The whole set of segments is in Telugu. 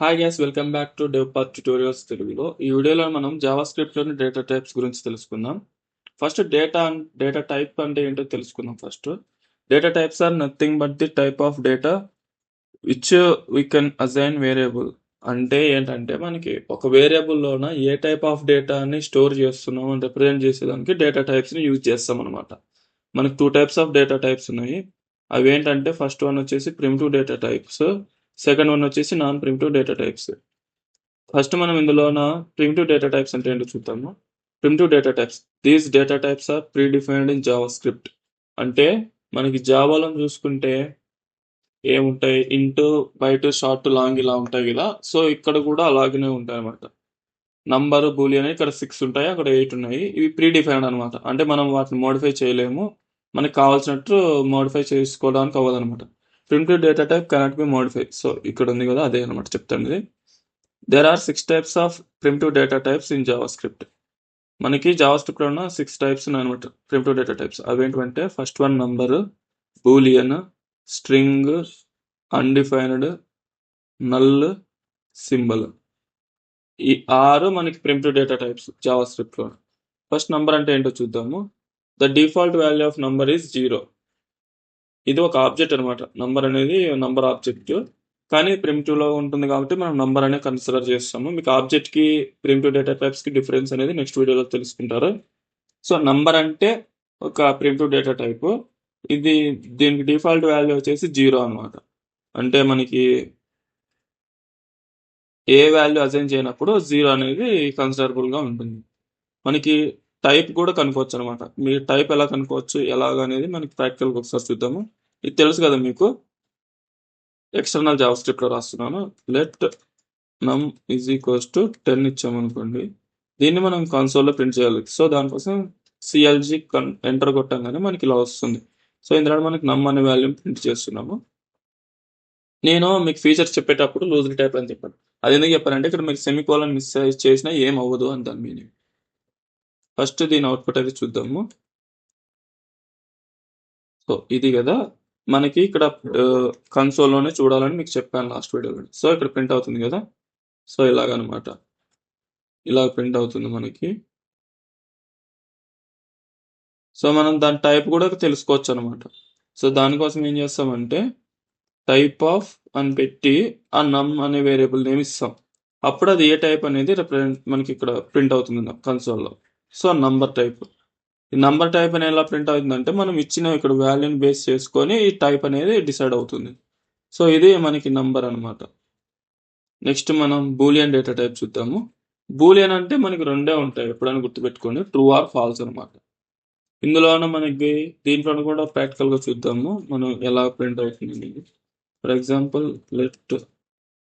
Hi guys welcome back to Devpath tutorials తెలుగులో ఈ వీడియోలో మనం జావా స్క్రిప్ట్లోని డేటా టైప్స్ గురించి తెలుసుకుందాం. ఫస్ట్ డేటా డేటా టైప్ అంటే ఏంటో తెలుసుకుందాం first data types are nothing but the type of data which we can assign variable అంటే ఏంటంటే మనకి ఒక వేరియబుల్లోన ఏ టైప్ ఆఫ్ డేటాని స్టోర్ చేస్తున్నాం అని రిప్రజెంట్ చేసేదానికి డేటా టైప్స్ని యూజ్ చేస్తాం అనమాట మనకి two types of data types ఉన్నాయి. అవి ఏంటంటే ఫస్ట్ వన్ వచ్చేసి primitive data types second one వచ్చేసి non primitive data types. First మనం ఇందులోన ప్రిమిటివ్ డేటా టైప్స్ అంటే ఏంటో చూద్దాము. Primitive data types. These data types are predefined in JavaScript అంటే మనకి జావాలో చూసుకుంటే ఏముంటాయి? ఇంటూ బయట షార్ట్ లాంగ్ ఇలా ఉంటాయి కదా. సో ఇక్కడ కూడా అలాగనే ఉంటాయి అనమాట నంబర్ బూలియన్ ఇక్కడ సిక్స్ ఉంటాయి అక్కడ ఎయిట్ ఉన్నాయి. ఇవి ప్రీ డిఫైన్డ్ అనమాట అంటే మనం వాటిని మోడిఫై చేయలేము. మనకి కావాల్సినట్టు మోడిఫై చేసుకోవడానికి అవ్వదు అనమాట printed data type cannot be modify so ఇక్కడ ఉంది కదా అదే అనమాట చెప్తాను ఇది there are six types of primitive data types in JavaScript మనకి జావా స్క్రిప్ట్లో ఉన్న సిక్స్ టైప్స్ అనమాట ప్రింటివ్ డేటా టైప్స్ అవేంటంటే first one number boolean string undefined null symbol ఈ ఆరు మనకి ప్రింటివ్ డేటా టైప్స్ జావా స్క్రిప్ట్లో ఫస్ట్ నంబర్ అంటే ఏంటో చూద్దాము. The default value of number is zero ఇది ఒక ఆబ్జెక్ట్ అనమాట నంబర్ అనేది నంబర్ ఆబ్జెక్ట్. కానీ ప్రిమిటివ్లో ఉంటుంది కాబట్టి మనం నంబర్ అనే కన్సిడర్ చేస్తాము. మీకు ఆబ్జెక్ట్కి ప్రిమిటివ్ డేటా టైప్స్కి డిఫరెన్స్ అనేది నెక్స్ట్ వీడియోలో తెలుసుకుంటారు. సో నంబర్ అంటే ఒక ప్రిమిటివ్ డేటా టైప్. ఇది దీనికి డిఫాల్ట్ వాల్యూ వచ్చేసి జీరో అనమాట అంటే మనకి ఏ వాల్యూ అసైన్ చేయనప్పుడు జీరో అనేది కన్సిడరబుల్గా ఉంటుంది. మనకి టైప్ కూడా కనుక్కోవచ్చు అనమాట మీరు టైప్ ఎలా కనుక్కోవచ్చు ఎలాగ అనేది మనకి ప్రాక్టికల్ ఒకసారి చూద్దాము. ఇది తెలుసు కదా మీకు? ఎక్స్టర్నల్ జావా స్క్రిప్ట్లో రాస్తున్నాను. Let num is equals to ten ఇచ్చామనుకోండి. దీన్ని మనం కన్సోల్లో ప్రింట్ చేయాలి. సో దానికోసం సిఎల్జీ కన్ ఎంటర్ కొట్టంగానే మనకి ఇలా వస్తుంది. సో ఇందులో మనకి నమ్ అనే వాల్యూ ప్రింట్ చేస్తున్నాము. నేను మీకు ఫీచర్స్ చెప్పేటప్పుడు లూజ్ టైప్ అని చెప్పాను. అది ఎందుకు చెప్పానంటే ఇక్కడ మీకు సెమికోలన్ మిస్ చేసినా ఏం అవ్వదు అని దాని మీనింగ్ ఫస్ట్ దీని అవుట్పుట్ అయితే చూద్దాము. సో ఇది కదా మనకి ఇక్కడ కన్సోల్లోనే చూడాలని మీకు చెప్పాను లాస్ట్ వీడియోలో సో ఇక్కడ ప్రింట్ అవుతుంది కదా? సో ఇలాగనమాట. ఇలా ప్రింట్ అవుతుంది మనకి. సో మనం దాని టైప్ కూడా తెలుసుకోవచ్చు అనమాట సో దానికోసం ఏం చేస్తామంటే టైప్ ఆఫ్ అని పెట్టి ఆ నమ్ అనే వేరియబుల్ నేమ్ ఇస్తాం. అప్పుడు అది ఏ టైప్ అనేది రిప్రజెంట్ మనకి ఇక్కడ ప్రింట్ అవుతుంది కన్సోల్లో సో నంబర్ టైప్ ఈ నంబర్ టైప్ అనేది ఎలా ప్రింట్ అవుతుందంటే మనం ఇచ్చిన ఇక్కడ వాల్యూని బేస్ చేసుకొని ఈ టైప్ అనేది డిసైడ్ అవుతుంది. సో ఇది మనకి నంబర్ అనమాట నెక్స్ట్ మనం బూలియన్ డేటా టైప్ చూద్దాము. బూలియన్ అంటే మనకి రెండే ఉంటాయి. ఎప్పుడైనా గుర్తుపెట్టుకోండి. ట్రూ ఆర్ ఫాల్స్ అనమాట ఇందులోన మనకి దీంట్లో కూడా ప్రాక్టికల్గా చూద్దాము. మనం ఎలా ప్రింట్ అవుతుంది for example let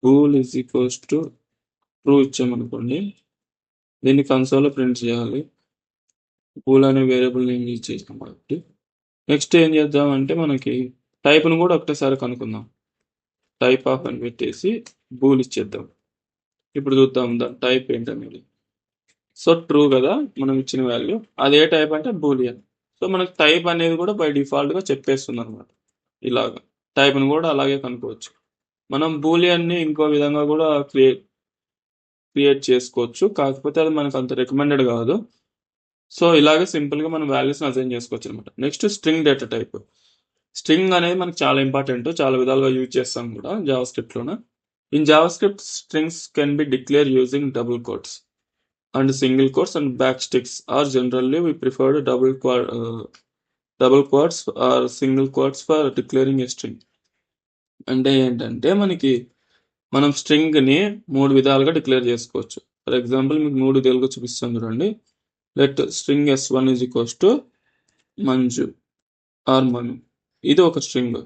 bool is equals to true ఇచ్చామనుకోండి. దీన్ని కన్సోల్లో ప్రింట్ చేయాలి. పూల్ అనే వేరియబుల్ నేమ్ యూజ్ చేసాం కాబట్టి. నెక్స్ట్ ఏం చేద్దాం అంటే మనకి టైప్ను కూడా ఒకటేసారి కనుక్కుందాం. టైప్ ఆఫ్ అని పెట్టేసి బూల్ ఇచ్చేద్దాం. ఇప్పుడు చూద్దాం దాని టైప్ ఏంటనేది. సో ట్రూ కదా మనం ఇచ్చిన వాల్యూ. ఏ టైప్ అంటే బూలియన్. సో మనకి టైప్ అనేది కూడా బై డిఫాల్ట్గా చెప్పేస్తుంది అనమాట ఇలాగా. టైప్ను కూడా అలాగే కనుక్కోవచ్చు. మనం బూలియన్ని ఇంకో విధంగా కూడా క్రియేట్ క్రియేట్ చేసుకోవచ్చు. కాకపోతే అది మనకు అంత రికమెండెడ్ కాదు. సో ఇలాగే సింపుల్గా మనం వాల్యూస్ని అసైన్ చేసుకోవచ్చు అనమాట next string data type string అనేది మనకి చాలా ఇంపార్టెంట్ చాలా విధాలుగా యూజ్ చేస్తాం కూడా జావా స్క్రిప్ట్లోన in JavaScript strings can be declare using double quotes and single quotes and backticks or generally we preferred double double quotes or single quotes for declaring a string అంటే ఏంటంటే మనకి మనం స్ట్రింగ్ని మూడు విధాలుగా డిక్లేర్ చేసుకోవచ్చు. ఫర్ ఎగ్జాంపుల్ మీకు మూడు తెలుగు చూపిస్తాను చూడండి. Let string S one is equals to Manju or Manu ఇది ఒక స్ట్రింగ్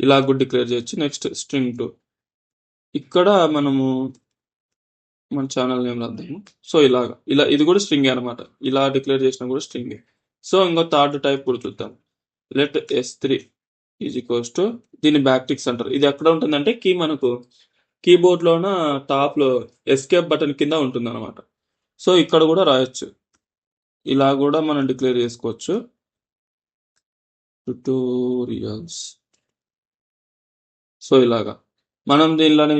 ఇలా కూడా డిక్లేర్ చేయొచ్చు. నెక్స్ట్ స్ట్రింగ్ టూ ఇక్కడ మనము మన ఛానల్ నేమ్ రాద్దాము సో ఇలాగా. ఇలా ఇది కూడా స్ట్రింగ్ అనమాట ఇలా డిక్లేర్ చేసినా కూడా స్ట్రింగ్ సో ఇంకో థర్డ్ టైప్ కూడా చూద్దాం. Let S three is equals to దీన్ని బ్యాక్టిక్స్ అంటారు. ఇది ఎక్కడ ఉంటుందంటే కీ మనకు కీబోర్డ్లోన టాప్లో ఎస్కేప్ బటన్ కింద ఉంటుంది అనమాట సో ఇక్కడ కూడా రాయొచ్చు. ఇలా కూడా మనం డిక్లేర్ చేసుకోవచ్చు. ట్యూటోరియల్స్. సో ఇలాగా. మనం దీనిలోని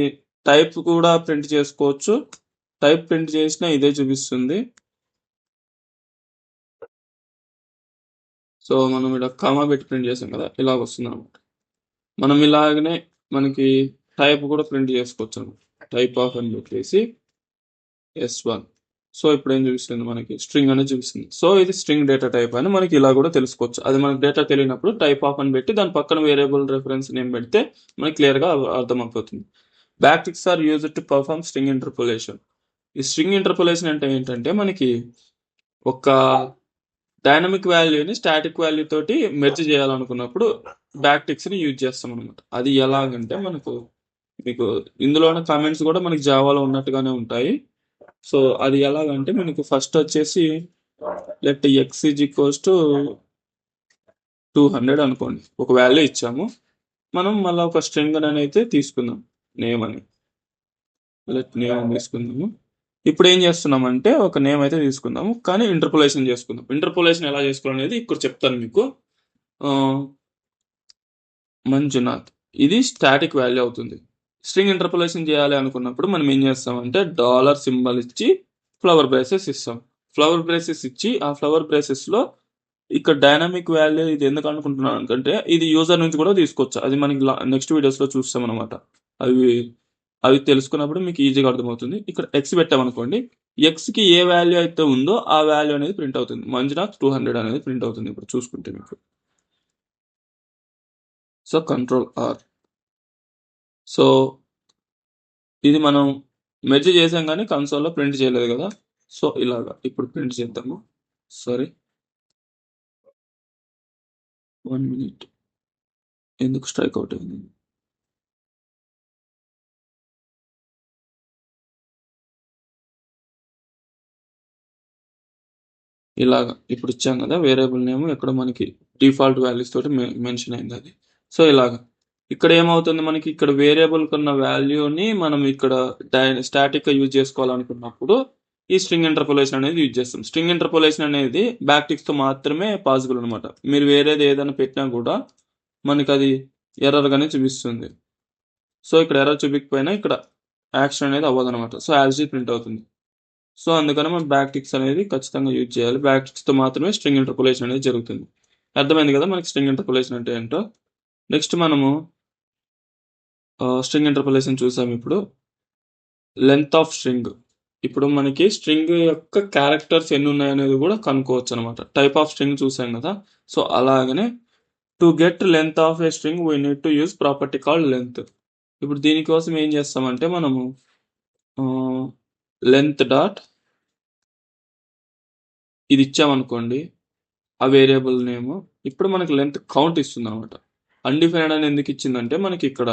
టైప్ కూడా ప్రింట్ చేసుకోవచ్చు. టైప్ ప్రింట్ చేసినా ఇదే చూపిస్తుంది. సో మనం ఇక్కడ కామా పెట్టి ప్రింట్ చేసాం కదా ఇలాగ వస్తుంది అనమాట మనం ఇలాగనే మనకి టైప్ కూడా ప్రింట్ చేసుకోవచ్చు అనమాట టైప్ ఆఫ్ అని పెట్టేసి ఎస్ వన్. సో ఇప్పుడు ఏం చూపిస్తుంది మనకి? స్ట్రింగ్ అనేది చూపిస్తుంది. సో ఇది స్ట్రింగ్ డేటా టైప్ అని మనకి ఇలా కూడా తెలుసుకోవచ్చు. అది మనకి డేటా తెలియనప్పుడు టైప్ ఆఫ్ అని పెట్టి దాని పక్కన వేరియబుల్ రెఫరెన్స్ నేమ్ పెడితే మనకి క్లియర్గా అర్థమైపోతుంది. Backticks are use to perform string interpolation. ఈ స్ట్రింగ్ ఇంటర్పోలేషన్ అంటే ఏంటంటే మనకి ఒక డైనమిక్ వాల్యూని స్టాటిక్ వాల్యూ తోటి మెర్జ్ చేయాలనుకున్నప్పుడు బ్యాక్టిక్స్ని యూజ్ చేస్తాం అనమాట అది ఎలాగంటే మనకు మీకు ఇందులోనే కామెంట్స్ కూడా మనకి జావాలో ఉన్నట్టుగానే ఉంటాయి. సో అది ఎలాగంటే మనకు ఫస్ట్ వచ్చేసి let X is equals to two hundred అనుకోండి. ఒక వాల్యూ ఇచ్చాము. మనం మళ్ళీ ఒక స్ట్రింగ్ అని అయితే తీసుకుందాం. నేమ్ అని. లెట్ నేమ్ తీసుకుందాము. ఇప్పుడు ఏం చేస్తున్నామంటే ఒక నేమ్ అయితే తీసుకుందాము. కానీ ఇంటర్పోలేషన్ చేసుకుందాం. ఇంటర్పోలేషన్ ఎలా చేసుకోవాలనేది ఇక్కడ చెప్తాను మీకు. మంజునాథ్. ఇది స్టాటిక్ వాల్యూ అవుతుంది. స్ట్రింగ్ ఇంటర్పొలేషన్ చేయాలి అనుకున్నప్పుడు మనం ఏం చేస్తామంటే డాలర్ సింబల్ ఇచ్చి ఫ్లవర్ బ్రేసెస్ ఇస్తాం. ఫ్లవర్ బ్రేసెస్ ఇచ్చి ఆ ఫ్లవర్ బ్రేసెస్లో ఇక్కడ డైనామిక్ వాల్యూ ఇది ఎందుకు అనుకుంటున్నాను అంటే ఇది యూజర్ నుంచి కూడా తీసుకోవచ్చు. అది మనకి నెక్స్ట్ వీడియోస్లో చూస్తాం అనమాట అవి అవి తెలుసుకున్నప్పుడు మీకు ఈజీగా అర్థమవుతుంది. ఇక్కడ ఎక్స్ పెట్టామనుకోండి. ఎక్స్కి ఏ వాల్యూ అయితే ఉందో ఆ వాల్యూ అనేది ప్రింట్ అవుతుంది. మంజునాథ్ టూ హండ్రెడ్ అనేది ప్రింట్ అవుతుంది. ఇప్పుడు చూసుకుంటే మీకు. సో కంట్రోల్ ఆర్ సో ఇది మనం మెర్జ్ చేసాం కానీ కన్సోల్లో ప్రింట్ చేయలేదు కదా. సో ఇలాగా ఇప్పుడు ప్రింట్ చేద్దాము. సారీ. One minute. ఎందుకు స్ట్రైక్ అవుట్ అయింది? ఇలాగా ఇప్పుడు ఇచ్చాం కదా వేరియబుల్ నేమ్ ఎక్కడ మనకి డిఫాల్ట్ వాల్యూస్ తోటి మెన్షన్ అయింది అది. సో ఇలాగా. ఇక్కడ ఏమవుతుంది మనకి ఇక్కడ వేరియబుల్ కన్న వాల్యూని మనం ఇక్కడ స్టాటిక్గా యూజ్ చేసుకోవాలనుకున్నప్పుడు ఈ స్ట్రింగ్ ఇంటర్పోలేషన్ అనేది యూజ్ చేస్తాం. స్ట్రింగ్ ఇంటర్పోలేషన్ అనేది బ్యాక్టిక్స్తో మాత్రమే పాసిబుల్ అనమాట మీరు వేరేది ఏదైనా పెట్టినా కూడా మనకి అది ఎర్రర్ గానే చూపిస్తుంది. సో ఇక్కడ ఎర్రర్ చూపించకపోయినా ఇక్కడ యాక్షన్ అనేది అవ్వదు అనమాట సో యాజ్ ప్రింట్ అవుతుంది. సో అందుకని మనం బ్యాక్టిక్స్ అనేది ఖచ్చితంగా యూజ్ చేయాలి. బ్యాక్టిక్స్తో మాత్రమే స్ట్రింగ్ ఇంటర్పోలేషన్ అనేది జరుగుతుంది. అర్థమైంది కదా మనకి స్ట్రింగ్ ఇంటర్పోలేషన్ అంటే ఏంటో? నెక్స్ట్ మనము స్ట్రింగ్ ఇంటర్పోలేషన్ చూసాం ఇప్పుడు. లెంత్ ఆఫ్ స్ట్రింగ్ ఇప్పుడు మనకి స్ట్రింగ్ యొక్క క్యారెక్టర్స్ ఎన్ని ఉన్నాయనేది కూడా కనుక్కోవచ్చు అనమాట టైప్ ఆఫ్ స్ట్రింగ్ చూసాం కదా. సో అలాగనే to get length of a string we need to use property called length ఇప్పుడు దీనికోసం ఏం చేస్తామంటే మనము లెంత్ డాట్ ఇది ఇచ్చామనుకోండి. ఆ వేరియబుల్ నేమ్ ఇప్పుడు మనకి లెంత్ కౌంట్ ఇస్తుంది అనమాట అన్డిఫైన్డ్ అని ఎందుకు ఇచ్చిందంటే మనకి ఇక్కడ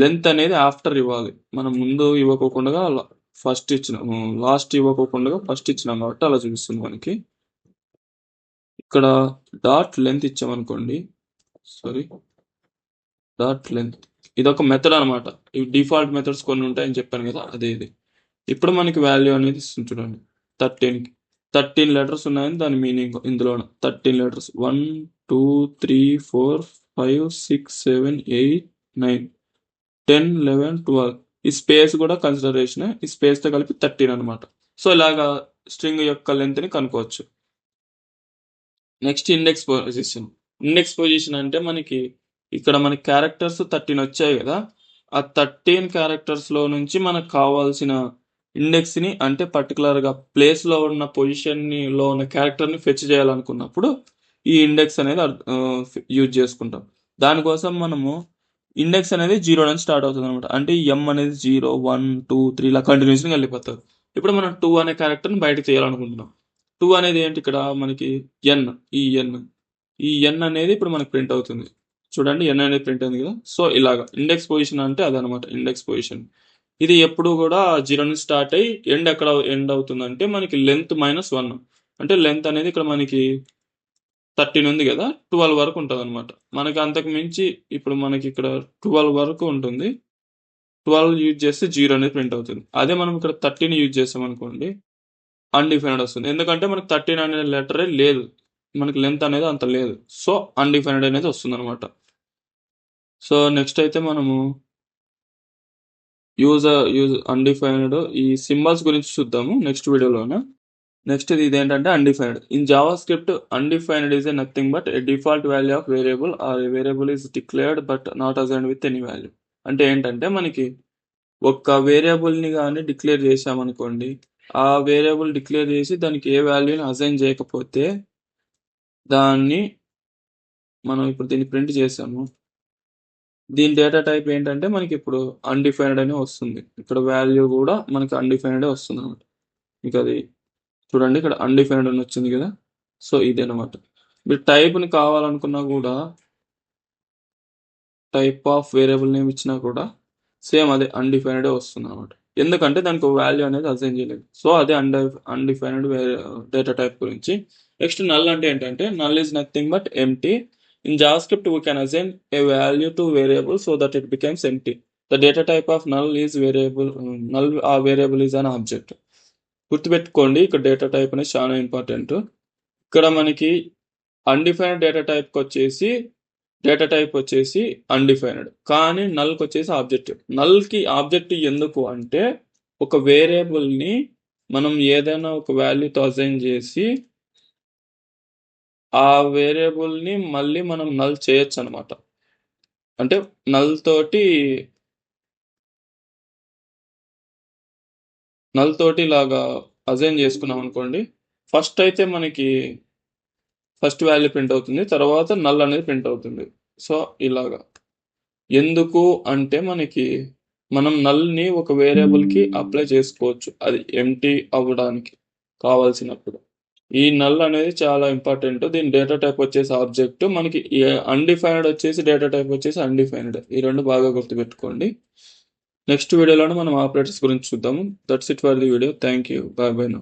లెంత్ అనేది ఆఫ్టర్ ఇవ్వాలి. మనం ముందు ఇవ్వకోకుండా ఫస్ట్ ఇచ్చినాం లాస్ట్ ఇవ్వకోకుండా ఫస్ట్ ఇచ్చినాం కాబట్టి అలా చూపిస్తుంది మనకి. ఇక్కడ డాట్ లెంత్ ఇచ్చామనుకోండి. సారీ డాట్ లెంత్ ఇది ఒక మెథడ్ అనమాట ఇవి డిఫాల్ట్ మెథడ్స్ కొన్ని ఉంటాయని చెప్పాను కదా అదే ఇది. ఇప్పుడు మనకి వాల్యూ అనేది ఇస్తుంది చూడండి. థర్టీన్కి థర్టీన్ లెటర్స్ ఉన్నాయని దాని మీనింగ్ ఇందులో thirteen letters one two three four five six seven eight nine ten eleven twelve. ఈ స్పేస్ కూడా కన్సిడరేషన్ ఈ స్పేస్తో కలిపి థర్టీన్ అనమాట సో ఇలాగా స్ట్రింగ్ యొక్క లెంత్ని కనుక్కోవచ్చు. Next index position index position అంటే మనకి ఇక్కడ మనకి క్యారెక్టర్స్ థర్టీన్ వచ్చాయి కదా. ఆ థర్టీన్ క్యారెక్టర్స్లో నుంచి మనకు కావాల్సిన ఇండెక్స్ని అంటే పర్టికులర్గా ప్లేస్లో ఉన్న పొజిషన్లో ఉన్న క్యారెక్టర్ని ఫెచ్ చేయాలనుకున్నప్పుడు ఈ ఇండెక్స్ అనేది యూజ్ చేసుకుంటాం. దానికోసం మనము ఇండెక్స్ అనేది జీరో నుంచి స్టార్ట్ అవుతుంది అనమాట అంటే ఎం అనేది జీరో వన్ టూ త్రీ ఇలా కంటిన్యూస్గా వెళ్ళిపోతారు. ఇప్పుడు మనం టూ అనే క్యారెక్టర్ని బయటకు చేయాలనుకుంటున్నాం. టూ అనేది ఏంటి? ఇక్కడ మనకి ఎన్ ఈ ఎన్ ఈ ఎన్ అనేది ఇప్పుడు మనకి ప్రింట్ అవుతుంది. చూడండి ఎన్ అనేది ప్రింట్ అయింది కదా? సో ఇలాగా. ఇండెక్స్ పొజిషన్ అంటే అదనమాట ఇండెక్స్ పొజిషన్. ఇది ఎప్పుడు కూడా జీరో నుంచి స్టార్ట్ అయ్యి ఎండ్ ఎక్కడ ఎండ్ అవుతుంది అంటే మనకి లెంత్ మైనస్ వన్ అంటే లెంత్ అనేది ఇక్కడ మనకి థర్టీన్ ఉంది కదా ట్వెల్వ్ వరకు ఉంటుంది అనమాట మనకి అంతకు మించి ఇప్పుడు మనకి ఇక్కడ ట్వెల్వ్ వరకు ఉంటుంది. ట్వెల్వ్ యూజ్ చేస్తే జీరో అనేది ప్రింట్ అవుతుంది. అదే మనం ఇక్కడ థర్టీన్ యూజ్ చేసాం అనుకోండి అన్డిఫైనడ్ వస్తుంది. ఎందుకంటే మనకి థర్టీన్ అనే లెటరే లేదు. మనకి లెంత్ అనేది అంత లేదు. సో అన్డిఫైనడ్ అనేది వస్తుంది అనమాట సో నెక్స్ట్ అయితే మనము యూజ్ యూజ్ అన్డిఫైనడ్ ఈ సింబల్స్ గురించి చూద్దాము నెక్స్ట్ వీడియోలోనే. నెక్స్ట్ ఇది ఏంటంటే undefined in JavaScript undefined is a nothing but a default value of variable or variable is declared but not assign with any value అంటే ఏంటంటే మనకి ఒక్క వేరియబుల్ని కానీ డిక్లేర్ చేసామనుకోండి ఆ వేరియబుల్ డిక్లేర్ చేసి దానికి ఏ వాల్యూని అసైన్ చేయకపోతే దాన్ని మనం ఇప్పుడు దీన్ని ప్రింట్ చేసాము దీని డేటా టైప్ ఏంటంటే మనకి ఇప్పుడు అన్డిఫైన్డ్ అని వస్తుంది. ఇక్కడ వాల్యూ కూడా మనకి అన్డిఫైన్డ్ వస్తుంది అనమాట మీకు అది చూడండి ఇక్కడ అన్డిఫైన్డ్ అని వచ్చింది కదా. సో ఇది అనమాట మీరు టైప్ని కావాలనుకున్నా కూడా టైప్ ఆఫ్ వేరియబుల్ నేమ్ ఇచ్చినా కూడా సేమ్ అదే అన్డిఫైన్డ్ వస్తుంది అనమాట ఎందుకంటే దానికి వాల్యూ అనేది అసైన్ చేయలేదు. సో అదే అన్డి అన్డిఫైన్డ్ డేటా టైప్ గురించి. నెక్స్ట్ నల్ అంటే ఏంటంటే null is nothing but empty in JavaScript we can assign a value to variable so that it becomes empty the data type of null is variable null a variable is an object గుర్తుపెట్టుకోండి ఇక్కడ డేటా టైప్ అనేది చాలా ఇంపార్టెంట్ ఇక్కడ మనకి అన్డిఫైన్డ్ డేటా టైప్కి వచ్చేసి డేటా టైప్ వచ్చేసి అన్డిఫైన్డ్ కానీ నల్కి వచ్చేసి ఆబ్జెక్టివ్ నల్కి ఆబ్జెక్టివ్ ఎందుకు అంటే ఒక వేరియబుల్ని మనం ఏదైనా ఒక వాల్యూతో అసైన్ చేసి ఆ వేరియబుల్ని మళ్ళీ మనం నల్ చేయొచ్చు అనమాట అంటే నల్ తోటి నల్ తోటి లాగా చేసుకున్నాం అనుకోండి ఫస్ట్ అయితే మనకి ఫస్ట్ వాల్యూ ప్రింట్ అవుతుంది తర్వాత నల్ అనేది ప్రింట్ అవుతుంది. సో ఇలాగా. ఎందుకు అంటే మనకి మనం నల్ని ఒక వేరియబుల్కి అప్లై చేసుకోవచ్చు. అది ఎంటీ అవ్వడానికి కావాల్సినప్పుడు. ఈ నల్ అనేది చాలా ఇంపార్టెంట్ దీని డేటా టైప్ వచ్చేసి ఆబ్జెక్ట్ మనకి అన్డిఫైన్డ్ వచ్చేసి డేటా టైప్ వచ్చేసి అన్డిఫైన్డ్ ఈ రెండు బాగా గుర్తుపెట్టుకోండి. నెక్స్ట్ వీడియోలోనే మనం ఆపరేటర్స్ గురించి చూద్దాము. That's it for the video thank you bye bye no